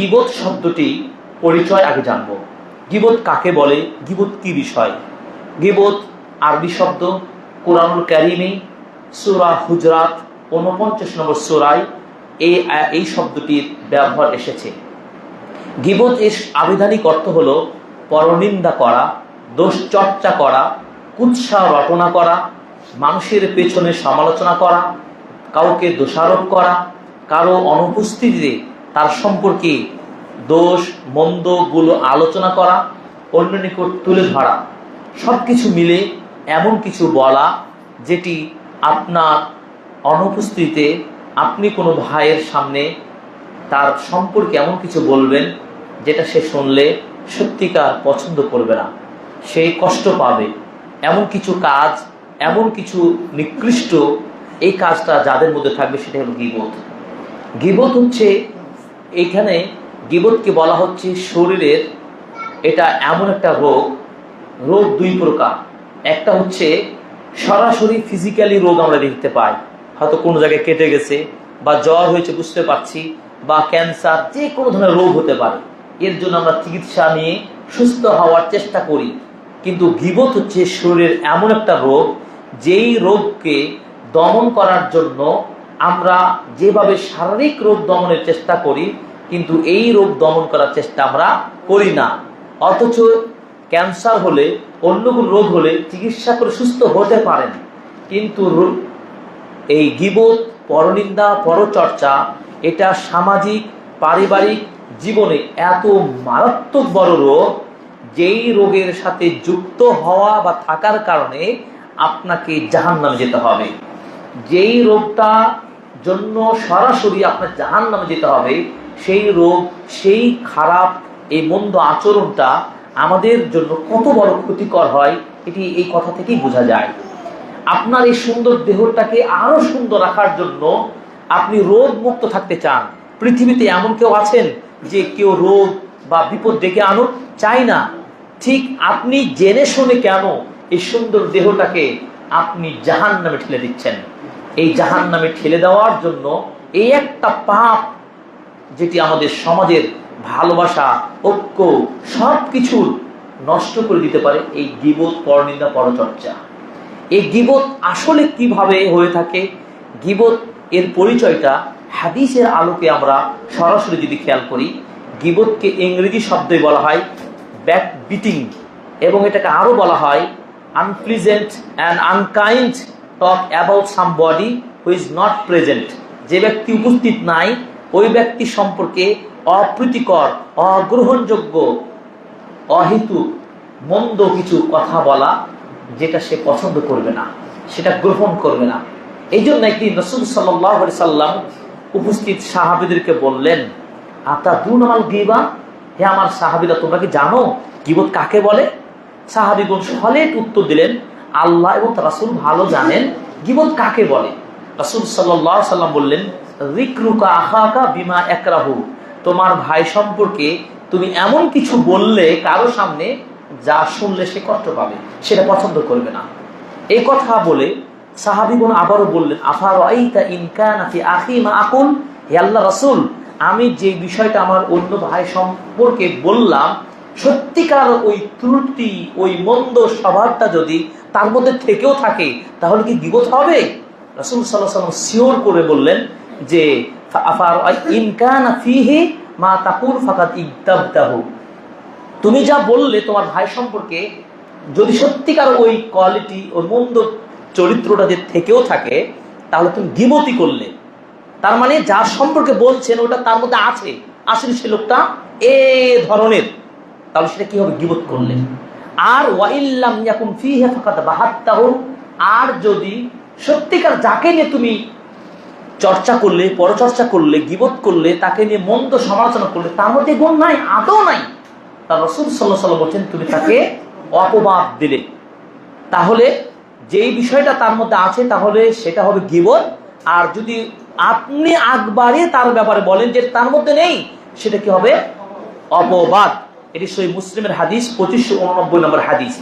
গিবত শব্দটি পরিচয় আগে জানব। গিবত কাকে বলে? গিবত কি বিষয়? গিবত আরবি শব্দ কোরআনুল ক্যারিমে সুরা হুজরাত ঊনপঞ্চাশ নম্বর সুরায় এই এই শব্দটির ব্যবহার এসেছে। গিবত এর আবিধানিক অর্থ হল পরনিন্দা করা দোষ চর্চা করা, কুৎসা রটনা করা, মানুষের পেছনে সমালোচনা করা, কাউকে দোষারোপ করা, কারও অনুপস্থিতিতে তার সম্পর্কে দোষ মন্দগুলো আলোচনা করা, অন্য নিকট তুলে ধরা সব কিছু মিলে এমন কিছু বলা যেটি আপনার অনুপস্থিতিতে আপনি কোনো ভাইয়ের সামনে তার সম্পর্কে এমন কিছু বলবেন যেটা সে শুনলে সত্যিকার পছন্দ করবে না। সে কষ্ট পাবে। এমন কিছু কাজ, এমন কিছু নিকৃষ্ট এই কাজটা যাদের মধ্যে থাকবে সেটা হলো গিবত। গিবত হচ্ছে এইখানে গিবতকে বলা হচ্ছে শরীরের এটা এমন একটা রোগ রোগ দুই প্রকার। একটা হচ্ছে সরাসরি ফিজিক্যালি রোগ আমরা দেখতে পাই। হয়তো কোনো জায়গায় কেটে গেছে বা জ্বর হয়েছে, বুঝতে পারছি, বা ক্যান্সার যে কোনো ধরনের রোগ হতে পারে। এর জন্য আমরা চিকিৎসা নিয়ে সুস্থ হওয়ার চেষ্টা করি। কিন্তু গিবত হচ্ছে শরীরের এমন একটা রোগ, যেই রোগকে দমন করার জন্য আমরা যেভাবে শারীরিক রোগ দমনের চেষ্টা করি, কিন্তু এই রোগ দমন করার চেষ্টা আমরা করি না। অথচ ক্যান্সার হলে অন্য কোনো রোগ হলে চিকিৎসা করে সুস্থ হতে পারেন। কিন্তু এই গিবত, পরনিন্দা, পরচর্চা, এটা সামাজিক, পারিবারিক জীবনে এত মারাত্মক বড় রোগ, যেই রোগের সাথে যুক্ত হওয়া বা থাকার কারণে আপনাকে জাহান নামে যেতে হবে। যেই রোগটা জন্য সরাসরি আপনার জাহান নামে যেতে হবে। সেই রোগ, সেই খারাপ, এই মন্দ আচরণটা আমাদের জন্য কত বড় ক্ষতিকর হয়, এটি এই কথা থেকেই বোঝা যায়। আপনার এই সুন্দর দেহটাকে আরও সুন্দর রাখার জন্য আপনি রোগ মুক্ত থাকতে চান। পৃথিবীতে এমন কেউ আছেন যে কেউ রোগ বা বিপদ ডেকে আনুক? চাই না। ঠিক আপনি জেনে শুনে কেন এই সুন্দর দেহটাকে আপনি জাহান নামে ঠেলে দিচ্ছেন? এই জাহান নামে ঠেলে দেওয়ার জন্য এই একটা পাপ যেটি আমাদের সমাজের ভালোবাসা, ঐক্য সব কিছুর নষ্ট করে দিতে পারে, এই গিবত পরনিন্দা পরচর্চা। এই গিবত আসলে কীভাবে হয়ে থাকে? গিবত এর পরিচয়টা হাদিসের আলোকে আমরা সরাসরি যদি খেয়াল করি, গিবতকে ইংরেজি শব্দে বলা হয় ব্যাক বিটিং এবং এটাকে আরও বলা হয় unpleasant and unkind talk about somebody is not present যে ব্যক্তি উপস্থিত নাই, ওই ব্যক্তি সম্পর্কে অপ্রীতিকর, অগ্রহণযোগ্য, অহেতু, মন্দ কিছু কথা বলা যেটা সে পছন্দ করবে না, সেটা গ্রহণ করবে না। এই জন্য একদিন রসুল সাল্লাহ সাল্লাম উপস্থিত সাহাবিদেরকে বললেন, আতা দু নামাল গিবা? হে আমার সাহাবিরা, তোমরা কি জানো? গিবত কাকে বলে? সাহাবিগণ সলেট উত্তর দিলেন আল্লাহ এবং রাসুল ভালো জানেন। গিবত কাকে বলে? রাসুল সাল্লাম বললেন রিকরুকা আহাকা বিমা একরাহু। তোমার ভাই সম্পর্কে তুমি এমন কিছু বললে কারও সামনে যা শুনলে সে কষ্ট পাবে, সেটা পছন্দ করবে না। এই কথা বলে সাহাবিগুন আবারও বললেন আফার আখিমা আকুল হে আল্লাহ রাসূল, আমি যে বিষয়টা আমার অন্য ভাই সম্পর্কে বললাম সত্যিকার ওই ত্রুটি, ওই মন্দ স্বভাবটা যদি তার মধ্যে থেকেও থাকে, তাহলে কি বিপদ হবে? রাসূল সাল্লাল্লাহু আলাইহি ওয়াসাল্লাম শিওর করে বললেন যে ইনকানা মা তাকুল ফাকাত ইগতাবতাহু তুমি যা বললে তোমার ভাই সম্পর্কে, যদি সত্যিকার ওই কোয়ালিটি ওই মন্দ চরিত্রটা যে থেকেও থাকে, তাহলে তুমি গিবতি করলে। তার মানে যার সম্পর্কে বলছেন, ওটা তার মধ্যে আছে। আসলে সে লোকটা এ ধরনের। তাহলে সেটা কি হবে? গিবত করলে। আর ওয়াইল্লাম ইয়াকুম ফিহে ফাকাত বাহাত্তাহু, আর যদি সত্যিকার যাকে নিয়ে তুমি চর্চা করলে, পরচর্চা করলে, গিবত করলে, তাকে নিয়ে মন্দ সমালোচনা করলে, তার মধ্যে গুণ নাই, আদৌ নাই, তার রসুল সাল্লাহ সাল্লাম বলছেন, তুমি তাকে অপবাদ দিলে। তাহলে যেই বিষয়টা তার মধ্যে আছে, তাহলে সেটা হবে গিবত। আর যদি আপনি আগ তার ব্যাপারে বলেন যে তার মধ্যে নেই, সেটা কি হবে? অপবাদ। এটি সই মুসলিমের হাদিস পঁচিশশো উননব্বই নম্বর হাদিস